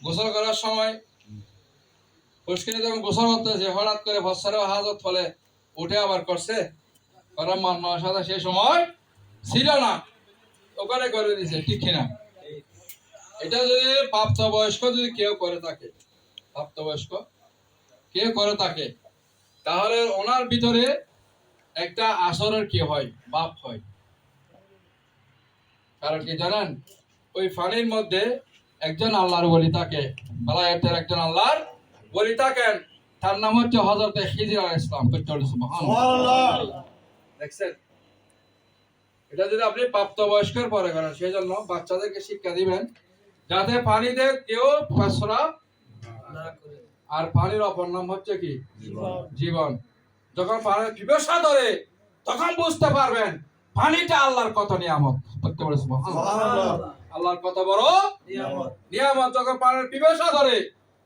গোসল করার সময় যখন গোসল করতেছে হঠাৎ করে হাজত ফলে উঠে আবার করছে। করার সেই সময় ছিল না। ওখানে করে দিছে ঠিক এটা যদি যদি কেউ করে থাকে করে থাকে, তাহলে ওনার ভিতরে একটা আসরের কি হয়? বাপ হয়। কারণ কি জানেন? ওই ফানির মধ্যে একজন আল্লাহর বলি থাকে। বালায়াতের একজন আল্লাহর বলি থাকেন। তার নাম হচ্ছে হজরত খিজির আলাইহিস ইসলাম দেখছেন? এটা যদি আপনি প্রাপ্তবয়স্কের পরে করেন সেই জন্য বাচ্চাদেরকে শিক্ষা দিবেন যাতে পানিতে কেউ প্রস্রাব আর পানির অপর নাম হচ্ছে কি? জীবন। যখন পানির পিপাসা ধরে তখন বুঝতে পারবেন পানিটা আল্লাহর কত নিয়ামত? পারে আল্লাহর কত বড় নিয়ামত। যখন পানির পিপাসা ধরে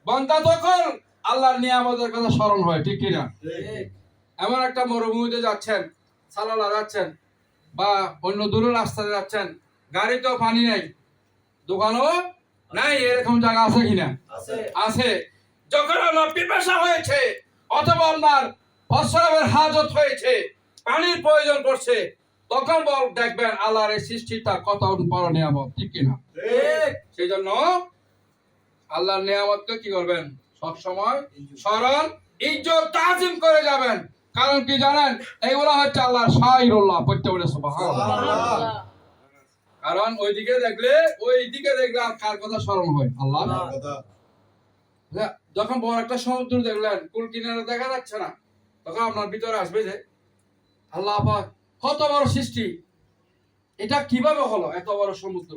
বন্ধা তখন আল্লাহর নিয়ামতের কথা স্মরণ হয় ঠিক কিনা? এমন একটা মরুভূমিতে যাচ্ছেন সালালা যাচ্ছেন বা অন্য দূরের রাস্তাতে যাচ্ছেন গাড়িতেও পানি নেই দোকানও নাই এরকম জায়গা আছে কিনা? আছে। যখন আপনার পিপাসা হয়েছে অথবা আপনার প্রস্রাবের হাজত হয়েছে পানির প্রয়োজন পড়ছে তখন বল দেখবেন আল্লাহর এই সৃষ্টিটা কত বড় নিয়ামত ঠিক কিনা সেই জন্য আল্লাহর নিয়ামতকে কি করবেন? সব সময় স্মরণ ইজ্জত তাজিম করে যাবেন। কারণ কি জানেন? এইগুলো হচ্ছে আল্লাহর শাহিরুল্লাহ পড়তে বলে কারণ ওইদিকে দেখলে ওই দিকে দেখলে আর কার কথা স্মরণ হয়? আল্লাহ যখন বড় একটা সমুদ্র দেখলেন কুল কিনারে দেখা যাচ্ছে না। তখন আপনার ভিতরে আসবে যে আল্লাহ পাক কত বড় সৃষ্টি? এটা কীভাবে হলো? এত বড় সমুদ্র।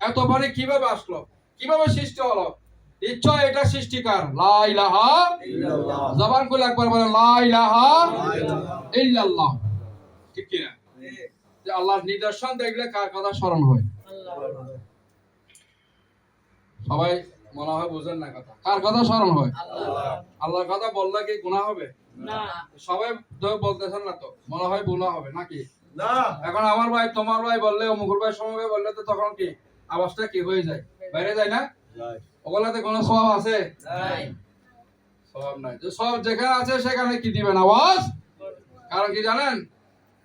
এত পানি কীভাবে আসলো? কীভাবে সৃষ্টি হলো? ইচ্ছা এটা সৃষ্টিকার। লা ইলাহা জবান করে একবার বলেন লা ইলাহা ইল্লাল্লাহ। ঠিক কিনা? যে আল্লাহর নিদর্শন দেখলে কার কথা স্মরণ হয়? সবাই মনে হয় বুঝেন না কথা। কার কথা স্মরণ হয়? আল্লাহর কথা বললে কি গুণা হবে? সবাই তো বলতেছেন না তো। মনে হয় গুনাহ হবে নাকি? এখন আমার ভাই তোমার ভাই বললে অমুকুর ভাই সময় বললে তো তখন কি আওয়াজটা কি হয়ে যায়? বাইরে যায় না? ওগুলাতে কোনো সব আছে? সব নাই। যে সব যেখানে আছে সেখানে কি দিবেন আওয়াজ? কারণ কি জানেন?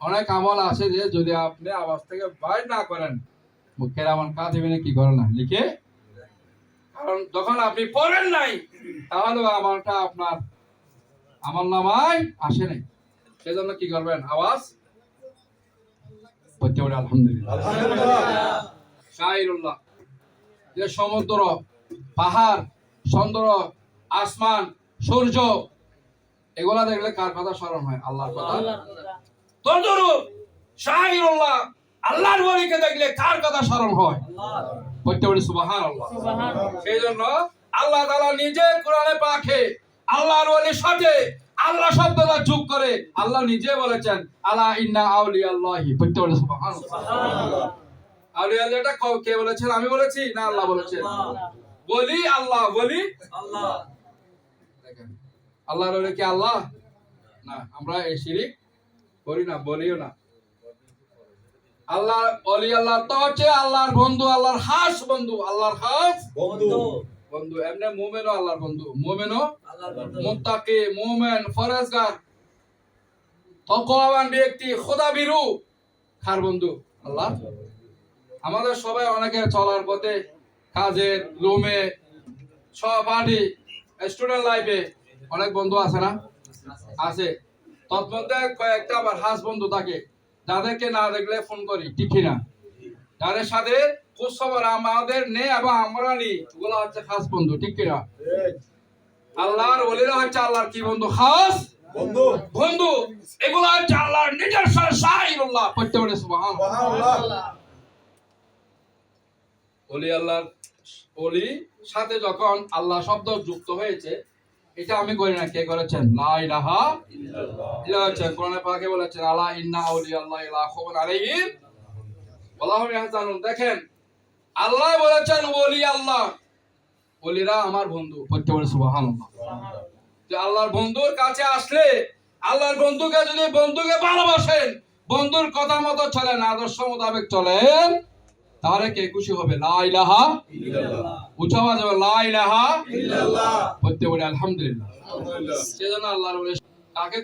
অনেক আমল আছে যে যদি আপনি আওয়াজ থেকে বাইর না করেন মুখের এমন কা দিবেন কি করে না? লিখে? কারণ যখন আপনি পড়েন নাই তাহলে আমলটা আপনার আমল নামায় আসে নাই। সেজন্য কি করবেন? আওয়াজ পড়তে পারে আলহামদুলিল্লাহ। যে সমুদ্র পাহাড় চন্দ্র আসমান সূর্য এগুলা দেখলে কার কথা স্মরণ হয়? আল্লাহর কথা। তদরূপ শাহিরুল্লাহ আল্লাহর বলিকে দেখলে কার কথা স্মরণ হয়? বলতে পারি সুবাহান আল্লাহ সেই জন্য আল্লাহ তাআলা নিজে কোরআনে পাকে আল্লাহর ওলির সাথে আল্লাহ শব্দটা যোগ করে। আল্লাহ নিজে বলেছেন আলা ইন্না আল্লাহি সুবাহান আউলিয়া আল্লাহটা কে বলেছেন? আমি বলেছি না আল্লাহ বলেছেন? বলি আল্লাহ বলি আল্লাহর ওলি কি আল্লাহ? না আমরা এই শিরিক করি না বলিও না। আল্লাহ অলি আল্লাহ তো হচ্ছে আল্লাহর বন্ধু আল্লাহর হাস বন্ধু আল্লাহর হাস বন্ধু। এমনি মোমেনও আল্লাহর বন্ধু মোমেনও মুত্তাকি মোমেন ফরেজগার তকওয়াবান ব্যক্তি খোদা বিরু কার বন্ধু? আল্লাহ আমাদের সবাই অনেকের চলার পথে কাজের রুমে সহপাঠী স্টুডেন্ট লাইফে অনেক বন্ধু আছে না? আছে। তৎমধ্যে কয়েকটা আবার হাস বন্ধু থাকে যাদেরকে না দেখলে ফোন করি ঠিক না যাদের সাথে খোঁজ আমাদের নেই এবং আমরা ওগুলো হচ্ছে খাস বন্ধু ঠিক কিনা? আল্লাহর ওলিরা হচ্ছে আল্লাহর কি বন্ধু? খাস বন্ধু। এগুলো হচ্ছে আল্লাহর নিজস্ব পড়তে পারে সুবহানাল্লাহ। অলি আল্লাহর অলি সাথে যখন আল্লাহ শব্দ যুক্ত হয়েছে এটা আমি করি না কে করেছেন? লা ইলাহা এটা হচ্ছে কোরআনে পাকে বলেছেন আলা ইন্না আউলিয়া আল্লাহ লা খাউফুন আলাইহিম। ইয়াহজানুন দেখেন আল্লাহ বলেছেন ওলি আল্লাহ। ওলিরা আমার বন্ধু পড়তে পারে সুবহানাল্লাহ। যে আল্লাহর বন্ধুর কাছে আসলে আল্লাহর বন্ধুকে যদি বন্ধুকে ভালোবাসেন বন্ধুর কথা মতো চলেন আদর্শ মোতাবেক চলেন তাহলে কে খুশি হবে? লা ইলাহা উঁচা আওয়াজ হবে লা ইলাহা প্রত্যেক বলে আলহামদুলিল্লাহ। সেজন্য আল্লাহর বলে কাকে